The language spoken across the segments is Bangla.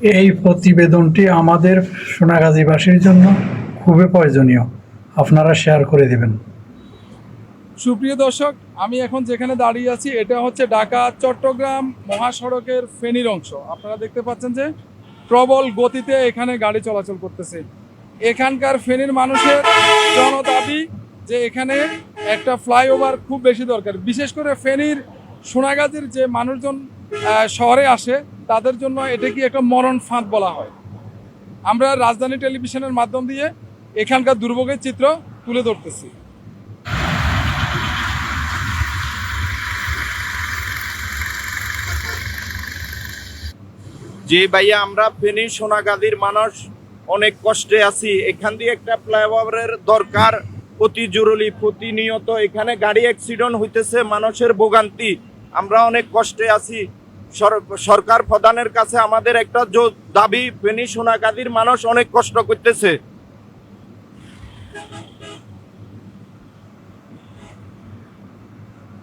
এই প্রতিবেদনটি আমাদের সোনাগাজীবাসীর জন্য খুবই প্রয়োজনীয়। আপনারা শেয়ার করে দেবেন। সুপ্রিয় দর্শক, আমি এখন যেখানে দাঁড়িয়ে আছি, এটা হচ্ছে ঢাকা, চট্টগ্রাম মহাসড়কের ফেনীর অংশ। আপনারা দেখতে পাচ্ছেন যে প্রবল গতিতে এখানে গাড়ি চলাচল করতেছে। এখানকার ফেনীর মানুষের জনদাবি যে এখানে একটা ফ্লাইওভার খুব বেশি দরকার। বিশেষ করে ফেনীর সোনাগাজীর যে মানুষজন শহরে আসে তাদের জন্য এটা কি একটা মরণ ফাঁদ বলা হয়? আমরা রাজধানী টেলিভিশনের মাধ্যম দিয়ে এখানকার দুর্ভোগের চিত্র তুলে ধরতেছি। যে ভাইয়া, আমরা ফেনী সোনাগাদির মানুষ, অনেক কষ্টে আছি। এখান দিয়ে একটা ফ্লাইওভারের দরকার। অতি জরুরি, প্রতিনিয়ত এখানে গাড়ি অ্যাক্সিডেন্ট হইতেছে, মানুষের ভোগান্তি। আমরা অনেক কষ্টে আছি। সরকার প্রধানের কাছে আমাদের একটা দাবি ফেনী সোনাগাজীর মানুষ অনেক কষ্ট করতেছে।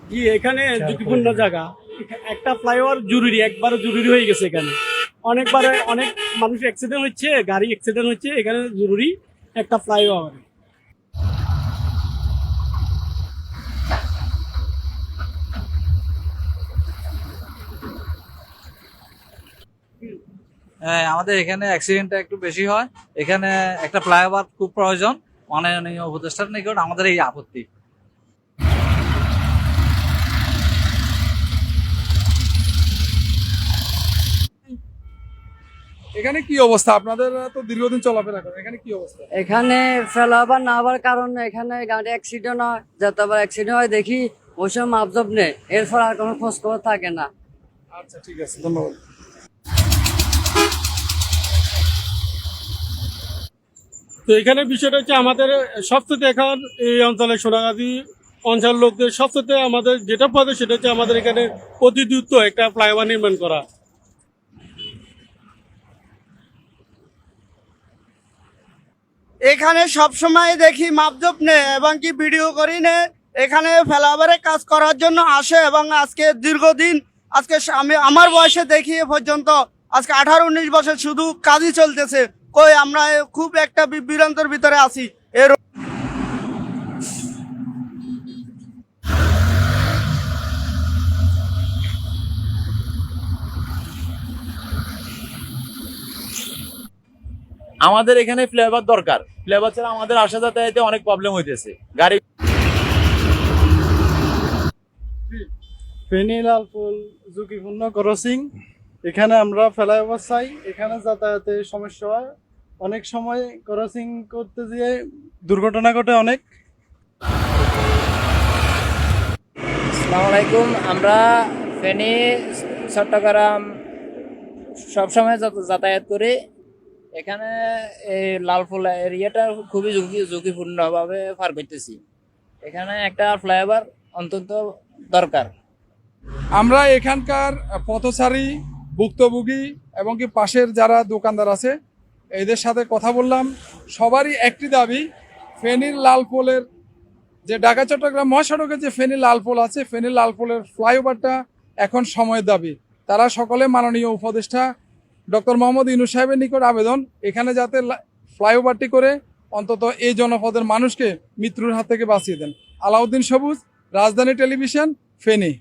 জি এখানে ঝুঁকিপূর্ণ জায়গা। একটা ফ্লাইওভার জরুরি একবারে জরুরি হয়ে গেছে এখানে। অনেকবার অনেক মানুষ অ্যাক্সিডেন্ট হচ্ছে গাড়ি অ্যাক্সিডেন্ট হচ্ছে এখানে জরুরি একটা ফ্লাইওভার হ্যাঁ, আমাদের এখানে অ্যাক্সিডেন্টটা একটু বেশি হয়। এখানে একটা ফ্লাইওভার খুব প্রয়োজন। মাননীয় উপদেষ্টার নিকট আমাদের এই আপত্তি। এখানে কি অবস্থা? আপনাদের তো দীর্ঘদিন চলাফেরা করেন এখানে কি অবস্থা? এখানে ফেলাবার না হবার কারণে এখানে গাড়ি অ্যাক্সিডেন্ট হয় যতবার অ্যাক্সিডেন্ট হয় দেখি ওই সময় মাপজব নেই। এরপর আর কোনো খোঁজ খবর থাকে না। আচ্ছা ঠিক আছে ধন্যবাদ। তো এখানে বিষয়টা হচ্ছে আমাদের সবচেয়ে এখন এই অঞ্চলে সোনাগাজী অঞ্চল লোকদের সবচেয়ে আমাদের যেটা পদে সেটা হচ্ছে আমাদের এখানে অতি দ্রুত একটা ফ্লাইওভার নির্মাণ করা। এখানে সব সময় দেখি মাপজোপ নে এবং কি ভিডিও করি নে এখানে ফেলাবারে কাজ করার জন্য আসে এবং আজকে দীর্ঘদিন, আজকে আমি, আমার বয়সে দেখি এ পর্যন্ত, আজকে আঠারো উনিশ বছর শুধু কাজই চলতেছে। কই আমরা খুব একটা বি- বিভ্রান্তর ভিতরে আছি। এর আমাদের এখানে ফ্লেভার দরকার। ফ্লেভার ছাড়া আমাদের আসা যাতায়াতে অনেক প্রবলেম হইতেছে। গাড়ি ফেনী লালপুল ঝুঁকিপূর্ণ ক্রসিং এখানে আমরা ফ্লাইওভার চাই। এখানে যাতায়াতে সমস্যা হয়। অনেক সময় ক্রসিং করতে গিয়ে দুর্ঘটনা ঘটে অনেক। আসসালামু আলাইকুম আমরা ফেনী চট্টগ্রাম সবসময় যত- যাতায়াত করি। এখানে এই লালফুল এরিয়াটা খুবই ঝুঁকি ঝুঁকিপূর্ণভাবে পার করতেছি। এখানে একটা ফ্লাইওভার অন্তত দরকার। আমরা এখানকার পথচারী ভুক্তভোগী এবং কি পাশের যারা দোকানদার আছে এদের সাথে কথা বললাম। সবারই একটি দাবি, ফেনীর লাল পোলের যে ঢাকা, চট্টগ্রাম মহাসড়কে যে ফেনী লাল পোল আছে ফেনীর লাল পোলের ফ্লাইওভারটা এখন সময়ের দাবি। তারা সকলে মাননীয় উপদেষ্টা ডক্টর মোহাম্মদ ইনু সাহেবের নিকট আবেদন, এখানে যাতে ফ্লাইওভারটি করে অন্তত এই জনপদের মানুষকে মৃত্যুর হাত থেকে বাঁচিয়ে দেন। আলাউদ্দিন সবুজ, রাজধানী টেলিভিশন, ফেনী।